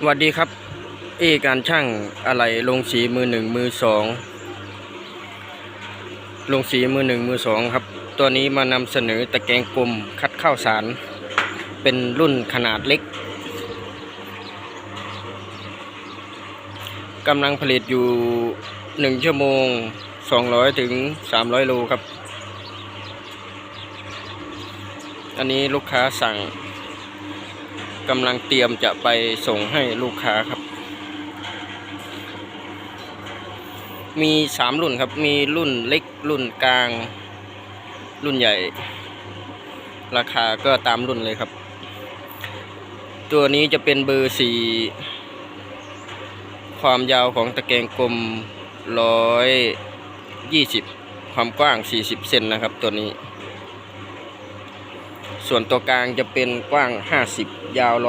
สวัสดีครับ เอการช่างอะไรลงสีมือหนึ่งมือสองลงสีมือหนึ่งมือสองครับ ตัวนี้มานำเสนอตะแกรงกลมคัดข้าวสาร เป็นรุ่นขนาดเล็กกำลังผลิตอยู่หนึ่งชั่วโมงสองร้อยถึงสามร้อยโลครับ อันนี้ลูกค้าสั่ง กำลังเตรียมจะไปส่งให้ลูกค้าครับ มีสามรุ่นครับ มีรุ่นเล็กรุ่นกลาง รุ่นใหญ่ ราคาก็ตามรุ่นเลยครับ ตัวนี้จะเป็นเบอร์สี่ความยาวของตะแกรงกลมร้อยยี่สิบความกว้างสี่สิบเซนนะครับตัวนี้ ส่วนตัวกลางจะเป็นกว้าง 50 ยาว 150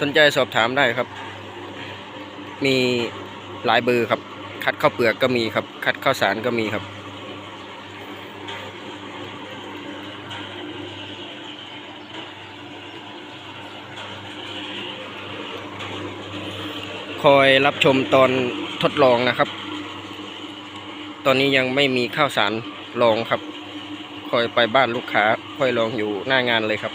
สนใจสอบถามได้ครับ มีหลายเบอร์ครับ คัดข้าวเปลือกก็มีครับ คัดข้าวสารก็มีครับ คอยรับชมตอนทดลองนะครับ ตอนนี้ยังไม่มีข้าวสารลองครับ คอยไปบ้านลูกค้าคอยลองอยู่หน้างานเลยครับ